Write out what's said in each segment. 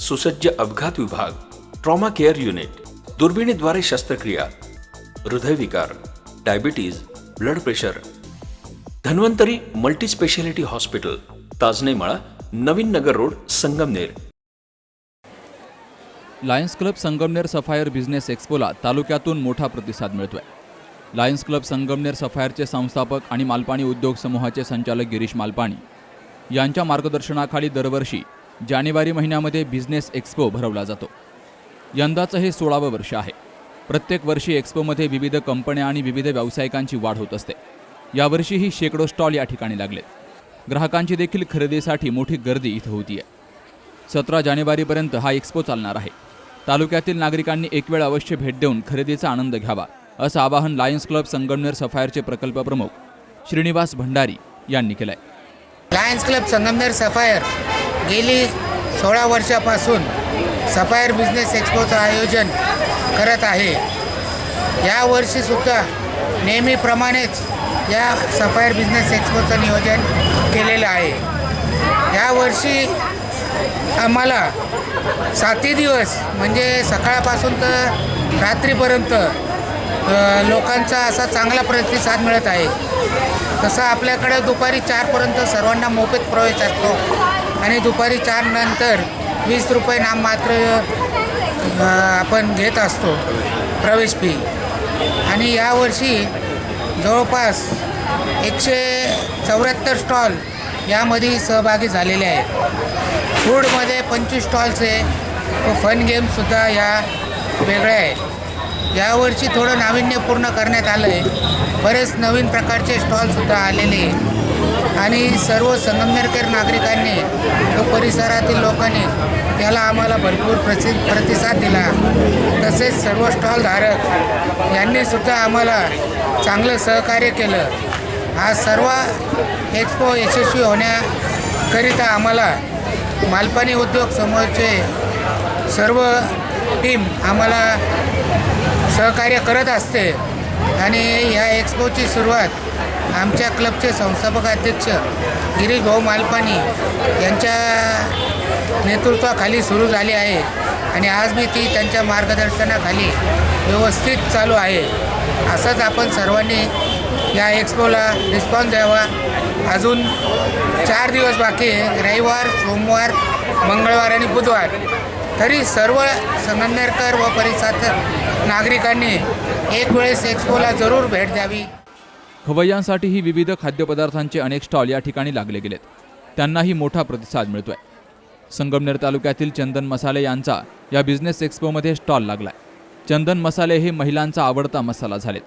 सुसज्ज अपघात विभाग ट्रॉमा केअर युनिट दुर्बिणीद्वारे शस्त्रक्रिया हृदयविकार diabetes blood pressure Dhanvantari multispeciality hospital Tajnemala Navin Nagar road Sangamner. Lions club Sangamner sapphire business एक्स्पोला तालुक्यातून मोठा प्रतिसाद मिळतोय. लायन्स क्लब संगमनेर सफायरचे संस्थापक आणि मालपाणी उद्योग समूहाचे संचालक गिरीश मालपाणी. यांच्या मार्गदर्शनाखाली दरवर्षी जानेवारी महिन्यामध्ये बिझनेस एक्स्पो भरवला जातो. यंदाचं हे सोळावं वर्ष आहे. प्रत्येक वर्षी एक्स्पोमध्ये विविध कंपन्या आणि विविध व्यावसायिकांची वाढ होत असते. यावर्षीही शेकडो स्टॉल या ठिकाणी लागलेत ग्राहकांची देखील खरेदीसाठी मोठी गर्दी इथं होती आहे सतरा जानेवारीपर्यंत हा एक्स्पो चालणार आहे. तालुक्यातील नागरिकांनी एक वेळ अवश्य भेट देऊन खरेदीचा आनंद घ्यावा असं आवाहन लायन्स क्लब संगमनेर सफायरचे प्रकल्प प्रमुख श्रीनिवास भंडारी यांनी केलंय. लायन्स क्लब संगमनेर सफायर गेली सोळा वर्षापासून सफायर बिझनेस एक्स्पोचं आयोजन करत आहे. यावर्षीसुद्धा नेहमीप्रमाणेच या सफायर बिझनेस एक्स्पोचं नियोजन केलेलं आहे. यावर्षी आम्हाला सातही दिवस म्हणजे सकाळपासून तर रात्रीपर्यंत लोकांचा असा चांगला प्रतिसाद मिळत आहे. तसं आपल्याकडे दुपारी चारपर्यंत सर्वांना मोफत प्रवेश असतो. आणि दुपारी चार नंतर वीस रुपये नाममात्र आपण घेत असतो प्रवेश फी आणि यावर्षी जवळपास एकशे चौऱ्याहत्तर स्टॉल यामध्ये सहभागी झालेले आहेत. फूडमध्ये पंचवीस स्टॉल्स आहे. व फन गेमसुद्धा या वेगळ्या आहे यावर्षी थोडं नाविन्यपूर्ण करण्यात आलं आहे बरेच नवीन प्रकारचे स्टॉलसुद्धा आलेले आहे आणि सर्व संगमनेरकर नागरिकांनी व परिसरातील लोकांनी त्याला आम्हाला भरपूर प्रसि प्रतिसाद दिला. तसेच सर्व स्टॉलधारक यांनीसुद्धा आम्हाला चांगलं सहकार्य केलं. हा सर्व एक्सपो यशस्वी होण्याकरिता आम्हाला मालपाणी उद्योग समूहाचे सर्व टीम आम्हाला सहकार्य करत असते. आणि ह्या एक्सपोची सुरुवात आमच्या क्लबचे संस्थापक अध्यक्ष गिरीश भाऊ मालपाणी यांच्या नेतृत्वाखाली सुरू झाली आहे आणि आज मी ती त्यांच्या मार्गदर्शनाखाली व्यवस्थित चालू आहे. असंच आपण सर्वांनी या एक्सपोला रिस्पॉन्स द्यावा. अजून चार दिवस बाकी आहे. रविवार सोमवार मंगळवार आणि बुधवार. तरी सर्व संगमनेरकर व परिसरातील नागरिकांनी एक वेळेस एक्सपोला जरूर भेट द्यावी. खवय्यांसाठीही विविध खाद्यपदार्थांचे अनेक स्टॉल या ठिकाणी लागले गेलेत. त्यांनाही मोठा प्रतिसाद मिळतोय. संगमनेर तालुक्यातील चंदन मसाले यांचा या बिझनेस एक्स्पोमध्ये स्टॉल लागलाय. चंदन मसाले हे महिलांचा आवडता मसाला झालेत.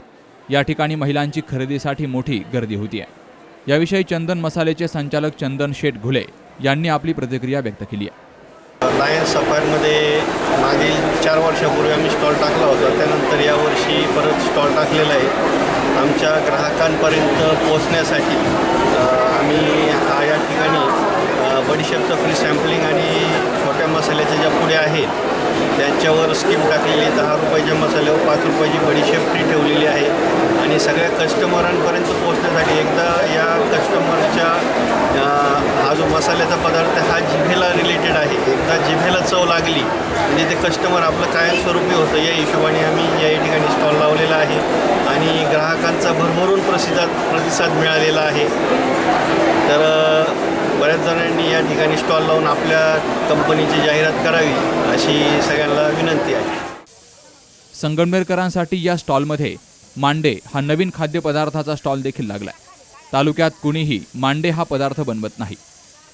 या ठिकाणी महिलांची खरेदीसाठी मोठी गर्दी होती आहे याविषयी चंदन मसालेचे संचालक चंदन शेठ घुले यांनी आपली प्रतिक्रिया व्यक्त केली आहे लायन्स सफायरमध्ये मागील चार वर्षापूर्वी आम्ही स्टॉल टाकला होता. त्यानंतर यावर्षी परत स्टॉल टाकलेला आहे. आमच्या ग्राहकांपर्यंत पोचण्यासाठी आम्ही हा या ठिकाणी बडीशेपचं फ्री सॅम्पलिंग आणि छोट्या मसाल्याच्या ज्या पुढे आहेत त्यांच्यावर स्कीम टाकलेली दहा रुपयाच्या मसाल्यावर पाच रुपयाची बडीशेप फ्री ठेवलेली आहे. आणि सगळ्या कस्टमरांपर्यंत पोचण्यासाठी एकदा या कस्टमरच्या हा जो मसाल्याचा पदार्थ हा जिभेला रिलेटेड आहे. एकदा जिभे चव लागली. म्हणजे ते कस्टमर आपलं कायमस्वरूपी होतं. या हिशोबाने आम्ही या ठिकाणी स्टॉल लावलेला आहे. आणि ग्राहकांचा भरभरून प्रसिद्धात प्रतिसाद मिळालेला आहे. तर बऱ्याच जणांनी या ठिकाणी स्टॉल लावून आपल्या कंपनीची जाहिरात करावी अशी सगळ्यांना विनंती आहे. संगमनेरकरांसाठी या स्टॉलमध्ये मांडे हा नवीन खाद्यपदार्थाचा स्टॉल देखील लागलाय. तालुक्यात कुणीही मांडे हा पदार्थ बनवत नाही.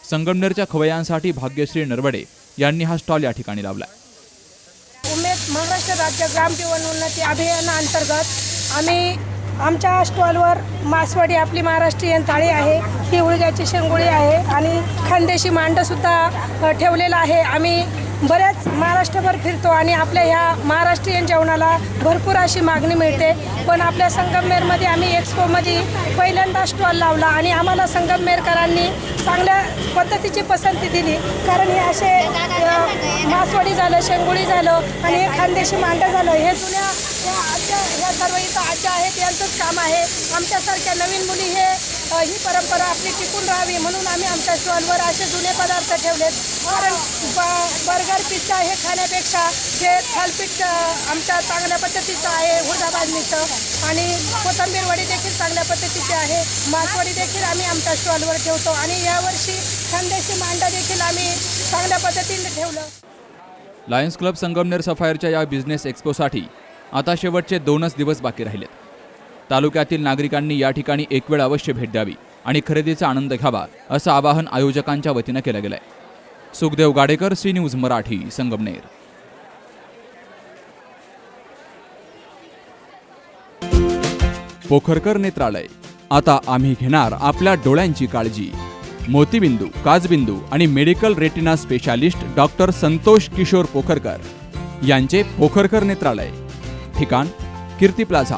संगमनेरच्या खवयांसाठी भाग्यश्री नरवडे यांनी हा स्टॉल या ठिकाणी लावला उमेद महाराष्ट्र राज्य ग्राम जीवन उन्नती अभियानाअंतर्गत आम्ही आमच्या स्टॉलवर मासवाडी आपली महाराष्ट्रीयन थाळी आहे ही उळग्याची शेंगोळी आहे आणि खानदेशी मांडंसुद्धा ठेवलेलं आहे. आम्ही बऱ्याच महाराष्ट्रभर फिरतो आणि आपल्या ह्या महाराष्ट्रीयन जेवणाला भरपूर अशी मागणी मिळते. पण आपल्या संगमनेरमध्ये आम्ही एक्सपोमध्ये पहिल्यांदा स्टॉल लावला आणि आम्हाला संगमनेरकरांनी चांगल्या पद्धतीची पसंती दिली. कारण हे असे मासवडी झालं शेंगुळी झालं आणि हे खानदेशी मांडं झालं. हे जुन्या ह्या आजच्या ह्या सर्व इथं आज्या आहेत यांचंच काम आहे. आमच्यासारख्या नवीन मुली हे ही परंपरा आपली टिकून राहावी म्हणून आम्ही आमच्या स्टॉलवर असे जुने पदार्थ ठेवलेत. कारण बर्गर पिझ्झा हे खाण्यापेक्षा हे थालपीठ आमच्या चांगल्या पद्धतीचं आहे हुरडा भाजणीचं आणि कोथंबीर वडी देखील चांगल्या पद्धतीची आहे. मासवडी देखील आम्ही आमच्या स्टॉलवर ठेवतो आणि यावर्षी खानदेशी मांडा देखील आम्ही चांगल्या पद्धतीने ठेवलं. लायन्स क्लब संगमनेर सफायरच्या या बिझनेस एक्स्पोसाठी आता शेवटचे दोनच दिवस बाकी राहिलेत. तालुक्यातील नागरिकांनी या ठिकाणी एक वेळ अवश्य भेट द्यावी आणि खरेदीचा आनंद घ्यावा असं आवाहन आयोजकांच्या वतीनं केलं गेलंय. Sukhdev Gadekar C news Marathi Sangamner. Pokharkar नेत्रालय आता आम्ही घेणार आपल्या डोळ्यांची काळजी. मोतीबिंदू काजबिंदू आणि medical retina specialist doctor Santosh Kishor Pokharkar यांचे पोखरकर नेत्रालय. ठिकाण कीर्ती प्लाझा.